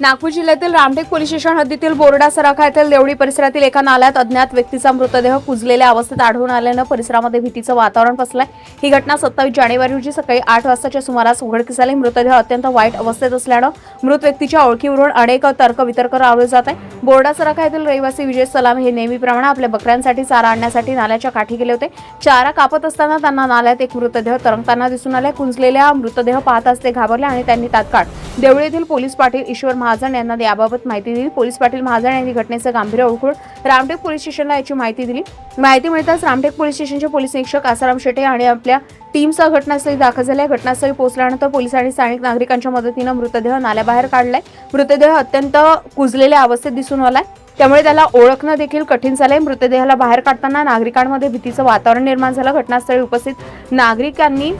नागपूर जिल्ह्यातील Ramtek police station हद्दीतील बोर्डा सराखा येथील देवळी परिसरातील एका नाल्यात अज्ञात व्यक्तीचा मृतदेह कुजलेल्या अवस्थेत आढळून आल्यानं परिसरामध्ये भीतीचं वातावरण पसलंय ही घटना सत्तावीस जानेवारी रोजी सकाळी आठ वाजताच्या सुमारास उघडकीस आली. मृतदेह अत्यंत वाईट अवस्थेत असल्यानं मृत व्यक्तीच्या ओळखीवरून अनेक तर्क वितर्क जात आहे बोर्डा सराखा येथील रहिवासी विजय सलाम हे नेहमीप्रमाणे आपल्या बकऱ्यांसाठी चारा आणण्यासाठी नाल्याच्या काठी गेले होते. चारा कापत असताना त्यांना नाल्यात एक मृतदेह तरंगताना दिसून आले कुंजलेल्या मृतदेह पाहताच ते घाबरले आणि त्यांनी तात्काळ देवळी येथील पोलीस पाटील ईश्वर महाजन यांना याबाबत माहिती दिली. पोलीस पाटील महाजन यांनी घटनेचं गांभीर्य ओळखून रामटेक पोलीस स्टेशनला याची माहिती दिली. माहिती मिळताच रामटेक पोलीस स्टेशनचे पोलीस निरीक्षक आसाराम शेटे आणि आपल्या टीमसह घटनास्थळी दाखल झाले. घटनास्थळी पोहोचल्यानंतर पोलिसांनी स्थानिक नागरिकांच्या मदतीनं मृतदेह नाल्याबाहेर काढलाय. मृतदेह अत्यंत कुजलेल्या अवस्थेत दिसून आलाय. त्यामुळे त्याला ओळखणं देखील कठीण झालंय. मृतदेहाला बाहेर काढताना नागरिकांमध्ये भीतीचं वातावरण निर्माण झालं. घटनास्थळी उपस्थित नागरिकांनी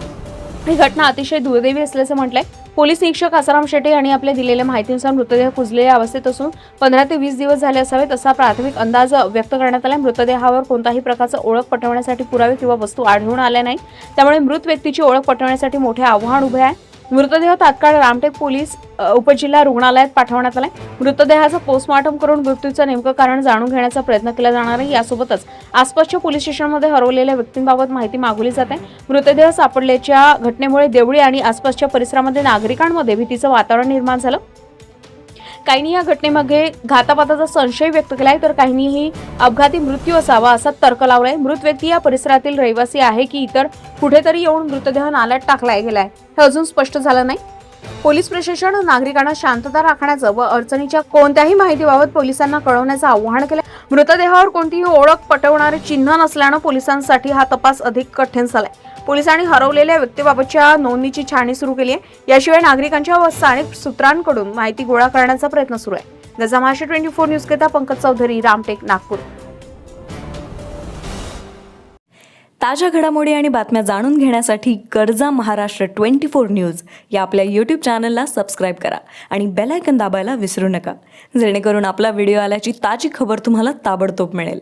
ही घटना अतिशय दुर्दैवी असल्याचं म्हटलंय. पोलीस निरीक्षक आसाराम शेटे यांनी आपल्या दिलेल्या माहितीनुसार मृतदेह कुजलेल्या अवस्थेत असून पंधरा ते वीस दिवस झाले असावेत असा प्राथमिक अंदाज व्यक्त करण्यात आला मृतदेहावर कोणताही प्रकारचं ओळख पटवण्यासाठी पुरावे किंवा वस्तू आढळून आल्या नाही त्यामुळे मृत व्यक्तीची ओळख पटवण्यासाठी मोठे आव्हान उभे आहे. मृतदेह तात्काळ रामटेक पोलीस उपजिल्हा रुग्णालयात पाठवण्यात आलाय. मृतदेहाचं पोस्टमॉर्टम करून मृत्यूचं नेमकं कारण जाणून घेण्याचा प्रयत्न केला जाणार आहे. यासोबतच आसपासच्या पोलीस स्टेशनमध्ये हरवलेल्या व्यक्तींबाबत माहिती मागवली जाते. मृतदेह सापडल्याच्या घटनेमुळे देवळी आणि आसपासच्या परिसरामध्ये नागरिकांमध्ये भीतीचं वातावरण निर्माण झालं. काहींनी या घटनेमध्ये घातापाताचा संशय व्यक्त केलाय तर काहींनीही अपघाती मृत्यू असावा असा तर्क लावलाय. मृत व्यक्ती या परिसरातील रहिवासी आहे की इतर कुठेतरी येऊन मृतदेह नाल्यात टाकलाय गेलाय. हे अजून स्पष्ट झालं नाही. पोलीस प्रशासन नागरिकांना शांतता राखण्याचं व अडचणीच्या कोणत्याही माहितीबाबत पोलिसांना कळवण्याचं आवाहन केलं मृतदेहावर कोणतीही ओळख पटवणारे चिन्ह नसल्यानं पोलिसांसाठी हा तपास अधिक कठीण झालाय. पोलिसांनी हरवलेल्या व्यक्तीबाबतच्या नोंदणीची छाणी सुरू केली आहे. याशिवाय नागरिकांच्या व स्थानिक सूत्रांकडून माहिती गोळा करण्याचा प्रयत्न सुरू आहे. गजा महाराष्ट्र ट्वेंटी फोर न्यूज करिता पंकज चौधरी रामटेक नागपूर. ताज्या घडामोडी आणि बातम्या जाणून घेण्यासाठी गरजा महाराष्ट्र ट्वेंटी फोर न्यूज या आपल्या यूट्यूब चॅनलला सबस्क्राईब करा आणि बेलायकन दाबायला विसरू नका. जेणेकरून आपला व्हिडिओ आल्याची ताजी खबर तुम्हाला ताबडतोब मिळेल.